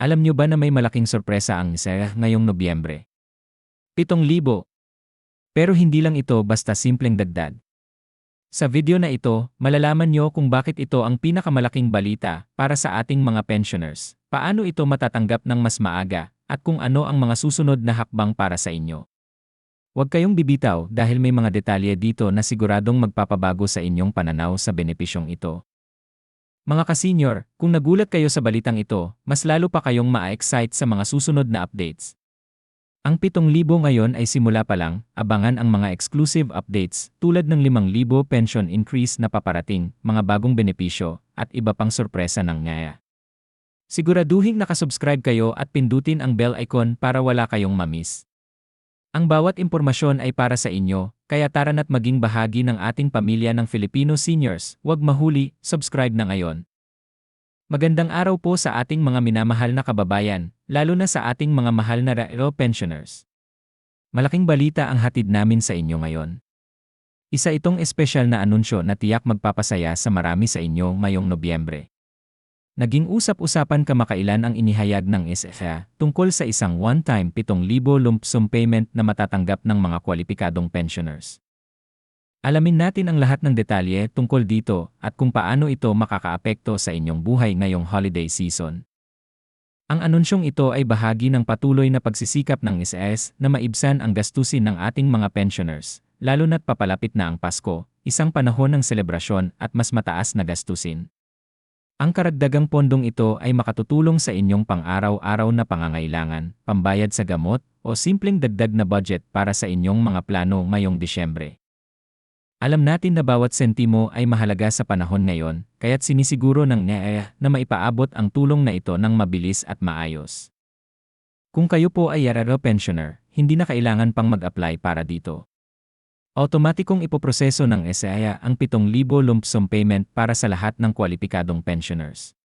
Alam nyo ba na may malaking sorpresa ang NSEA ngayong Nobyembre? 7,000. Pero hindi lang ito basta simpleng dagdag. Sa video na ito, malalaman nyo kung bakit ito ang pinakamalaking balita para sa ating mga pensioners, paano ito matatanggap ng mas maaga, at kung ano ang mga susunod na hakbang para sa inyo. Huwag kayong bibitaw dahil may mga detalye dito na siguradong magpapabago sa inyong pananaw sa benepisyong ito. Mga ka-senior, kung nagulat kayo sa balitang ito, mas lalo pa kayong ma-excite sa mga susunod na updates. Ang 7,000 ngayon ay simula pa lang, abangan ang mga exclusive updates tulad ng 5,000 pension increase na paparating, mga bagong benepisyo, at iba pang sorpresa ng ngaya. Siguraduhin nakasubscribe kayo at pindutin ang bell icon para wala kayong mamiss. Ang bawat impormasyon ay para sa inyo, kaya tara na't maging bahagi ng ating pamilya ng Filipino seniors. Huwag mahuli, subscribe na ngayon. Magandang araw po sa ating mga minamahal na kababayan, lalo na sa ating mga mahal na Raelo pensioners. Malaking balita ang hatid namin sa inyo ngayon. Isa itong espesyal na anunsyo na tiyak magpapasaya sa marami sa inyo ngayong Nobyembre. Naging usap-usapan kamakailan ang inihayag ng SFA tungkol sa isang one-time 7,000 lump sum payment na matatanggap ng mga kwalipikadong pensioners. Alamin natin ang lahat ng detalye tungkol dito at kung paano ito makakaapekto sa inyong buhay ngayong holiday season. Ang anunsyong ito ay bahagi ng patuloy na pagsisikap ng SS na maibsan ang gastusin ng ating mga pensioners, lalo na't papalapit na ang Pasko, isang panahon ng selebrasyon at mas mataas na gastusin. Ang karagdagang pondong ito ay makatutulong sa inyong pang-araw-araw na pangangailangan, pambayad sa gamot, o simpleng dagdag na budget para sa inyong mga plano ngayong Disyembre. Alam natin na bawat sentimo ay mahalaga sa panahon ngayon, kaya't sinisiguro ng NEA na maipaabot ang tulong na ito ng mabilis at maayos. Kung kayo po ay Yararo pensioner, hindi na kailangan pang mag-apply para dito. Automatikong ipoproseso ng SAIA ang 7,000 lump sum payment para sa lahat ng kwalipikadong pensioners.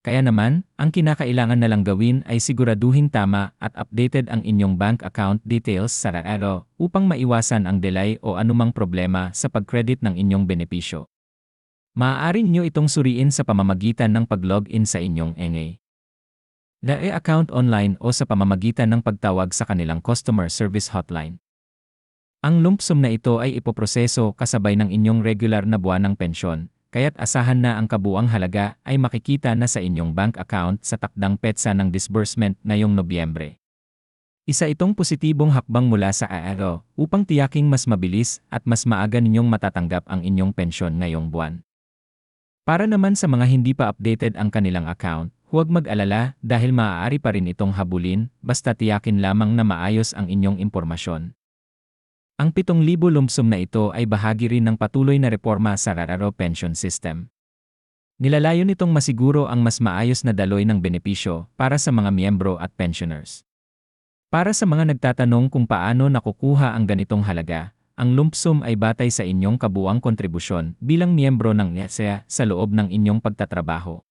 Kaya naman, ang kinakailangan na lang gawin ay siguraduhin tama at updated ang inyong bank account details sa RARO upang maiwasan ang delay o anumang problema sa pag-credit ng inyong benepisyo. Maaari nyo itong suriin sa pamamagitan ng pag-login sa inyong NA. DAE account online o sa pamamagitan ng pagtawag sa kanilang customer service hotline. Ang lump sum na ito ay ipoproseso kasabay ng inyong regular na buwanang pensyon, kaya't asahan na ang kabuang halaga ay makikita na sa inyong bank account sa takdang petsa ng disbursement ngayong Nobyembre. Isa itong positibong hakbang mula sa ARO upang tiyaking mas mabilis at mas maaga ninyong matatanggap ang inyong pensyon ngayong buwan. Para naman sa mga hindi pa updated ang kanilang account, huwag mag-alala dahil maaari pa rin itong habulin basta tiyakin lamang na maayos ang inyong impormasyon. Ang 7,000 lumsum na ito ay bahagi rin ng patuloy na reforma sa Rararo Pension System. Nilalayon nitong masiguro ang mas maayos na daloy ng benepisyo para sa mga miyembro at pensioners. Para sa mga nagtatanong kung paano nakukuha ang ganitong halaga, ang lump sum ay batay sa inyong kabuang kontribusyon bilang miyembro ng NESEA sa loob ng inyong pagtatrabaho.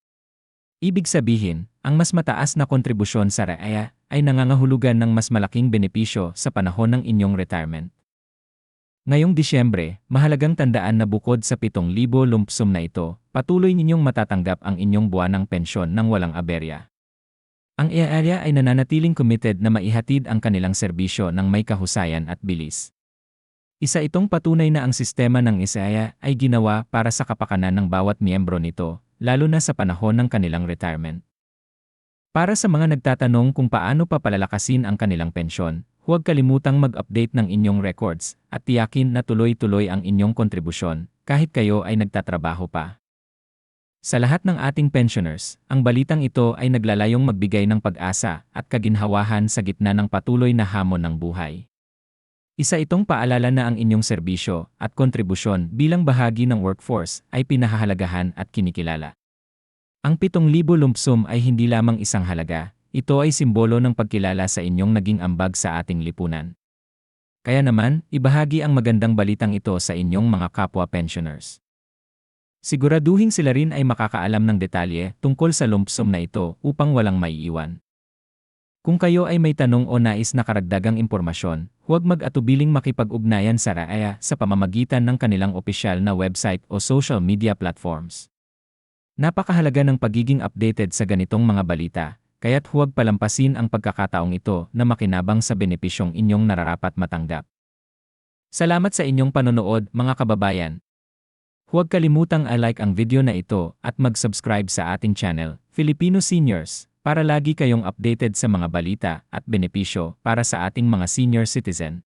Ibig sabihin, ang mas mataas na kontribusyon sa RAEA ay nangangahulugan ng mas malaking benepisyo sa panahon ng inyong retirement. Ngayong Disyembre, mahalagang tandaan na bukod sa 7,000 lump sum na ito, patuloy ninyong matatanggap ang inyong buwanang pensyon ng walang aberya. Ang IARIA ay nananatiling committed na maihatid ang kanilang serbisyo ng may kahusayan at bilis. Isa itong patunay na ang sistema ng ISAIA ay ginawa para sa kapakanan ng bawat miyembro nito, lalo na sa panahon ng kanilang retirement. Para sa mga nagtatanong kung paano pa palalakasin ang kanilang pensyon, Huwag kalimutang mag-update ng inyong records at tiyakin na tuloy-tuloy ang inyong kontribusyon kahit kayo ay nagtatrabaho pa. Sa lahat ng ating pensioners, ang balitang ito ay naglalayong magbigay ng pag-asa at kaginhawahan sa gitna ng patuloy na hamon ng buhay. Isa itong paalala na ang inyong serbisyo at kontribusyon bilang bahagi ng workforce ay pinahahalagahan at kinikilala. Ang 7,000 lumpsum ay hindi lamang isang halaga, ito ay simbolo ng pagkilala sa inyong naging ambag sa ating lipunan. Kaya naman, ibahagi ang magandang balitang ito sa inyong mga kapwa pensioners. Siguraduhin sila rin ay makakaalam ng detalye tungkol sa lump sum na ito upang walang maiiwan. Kung kayo ay may tanong o nais na karagdagang impormasyon, huwag mag-atubiling makipag-ugnayan sa RAEA sa pamamagitan ng kanilang opisyal na website o social media platforms. Napakahalaga ng pagiging updated sa ganitong mga balita, kaya't huwag palampasin ang pagkakataong ito na makinabang sa benepisyong inyong nararapat matanggap. Salamat sa inyong panonood mga kababayan. Huwag kalimutang i-like ang video na ito at mag-subscribe sa ating channel, Filipino Seniors, para lagi kayong updated sa mga balita at benepisyo para sa ating mga senior citizen.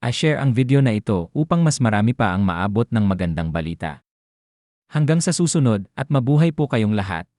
I-share ang video na ito upang mas marami pa ang maabot ng magandang balita. Hanggang sa susunod at mabuhay po kayong lahat.